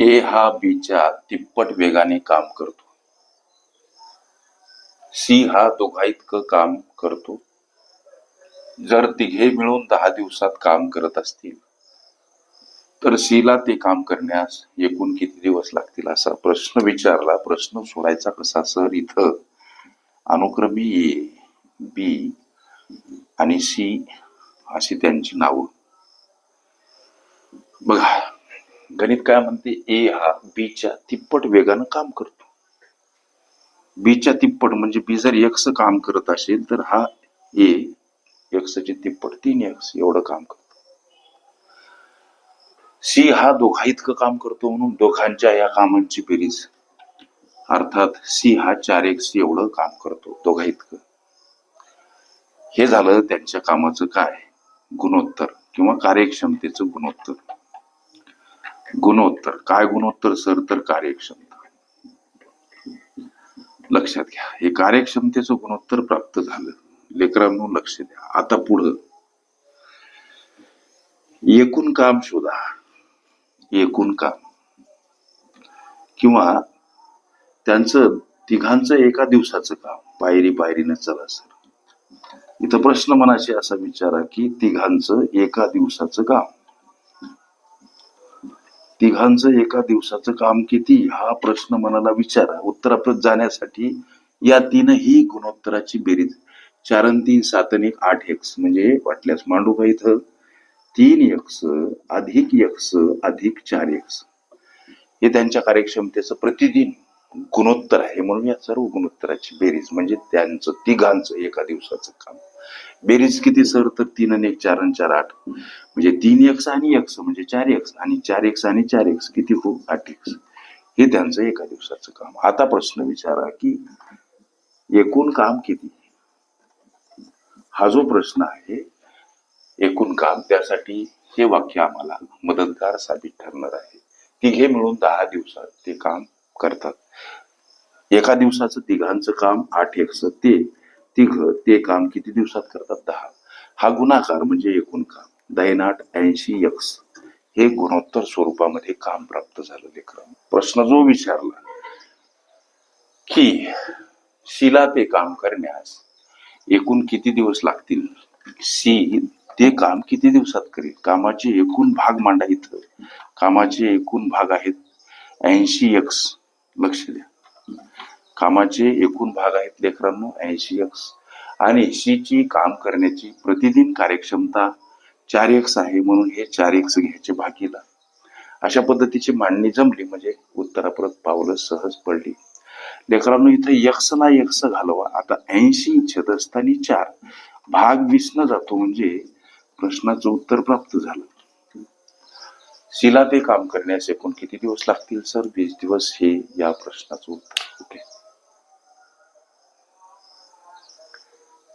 ए हा बीच्या तिप्पट वेगाने काम करतो. सी हा दोघाइतकं काम करतो. जर तिघे मिळून दहा दिवसात काम करत असतील तर सीला ते काम करण्यास एकूण किती दिवस लागतील असा प्रश्न विचारला प्रश्न सोडायचा कसा सर? इथं अनुक्रमे ए बी आणि सी अशी त्यांची नावं. बघा गणित काय म्हणते? ए हा बीच्या तिप्पट वेगानं काम करतो. बीच्या तिप्पट म्हणजे बी जर एक्स काम करत असेल तर हा ए एक्सची तिप्पट तीन एक्स एवढं काम करतो. सी हा दोघा इतकं काम करतो म्हणून दोघांच्या या कामांची बेरीज. अर्थात सी हा चार एक्स एवढं काम करतो दोघा इतकं. हे झालं त्यांच्या कामाचं काय? गुणोत्तर किंवा कार्यक्षमतेचं गुणोत्तर. गुणोत्तर. काय गुणोत्तर सर? तर कार्यक्षमता. लक्षात घ्या हे कार्यक्षमतेचं गुणोत्तर प्राप्त झालं. लेकरांनो लक्ष द्या. आता पुढं. एकूण काम शोधा. एकूण काम. किंवा त्यांचं तिघांचं एका दिवसाचं काम. पायरी पायरीने चला सर. इथं प्रश्न मनाशी असा विचारा की तिघांचं एका दिवसाचं काम. तिघांचं एका दिवसाचं काम किती हा प्रश्न मनाला विचारा. उत्तराप्रत जाण्यासाठी या तीनही गुणोत्तराची बेरीज. चार तीन सात आठ एक्स म्हणजे वाटल्यास मांडूबा इथं. तीन एक्स अधिक एक्स अधिक चार एक्स हे त्यांच्या कार्यक्षमतेचं प्रतिदिन गुणोत्तर आहे. म्हणून या सर्व गुणोत्तराची बेरीज म्हणजे त्यांचं तिघांचं एका दिवसाचं काम. बेरीज किती सर? तर तीन आणि एक चार आणि चार आठ. म्हणजे तीन एक्स आणि एक्स म्हणजे चार एक्स आणि चार एक्स आणि चार एक्स किती हो? आठ एक्स हे त्यांचं एका दिवसाचं काम. आता प्रश्न विचारा की एकूण काम किती? हा जो प्रश्न आहे एकूण काम त्यासाठी हे वाक्य आम्हाला मदतगार साबित ठरणार आहे. तिघे मिळून दहा दिवसात ते काम करतात. एका दिवसाचं तिघांचं काम आठ एक्स ते तिघ ते काम किती दिवसात करतात? दहा. हा गुणाकार म्हणजे एकूण काम. दयनाट ऐंशी यक्स. हे गुणोत्तर स्वरूपामध्ये काम प्राप्त झालं लेकरं. प्रश्न जो विचारला की शिला ते काम करण्यास एकूण किती दिवस लागतील? सी ते काम किती दिवसात करेल? कामाचे एकूण भाग मांडा इथं कामाचे एकूण भाग आहेत ऐंशी यक्स. लक्ष द्या. कामाचे एकूण भाग आहेत लेकरांनो ऐंशी एक्स आणि सी ची काम करण्याची प्रतिदिन कार्यक्षमता चार एक्स आहे म्हणून हे चार एक्स घ्यायचे भागीला. अशा पद्धतीची मांडणी जमली म्हणजे उत्तराप्रत पावलं सहज पडली. लेकरांनो इथं यक्स ना यक्स घालवा. आता ऐंशी छेदस्थानी चार. भाग वीस न जातो म्हणजे प्रश्नाचं उत्तर प्राप्त झालं. शिला ते काम करण्यास एकूण किती दिवस लागतील? सर वीस दिवस हे या प्रश्नाचं उत्तर ओके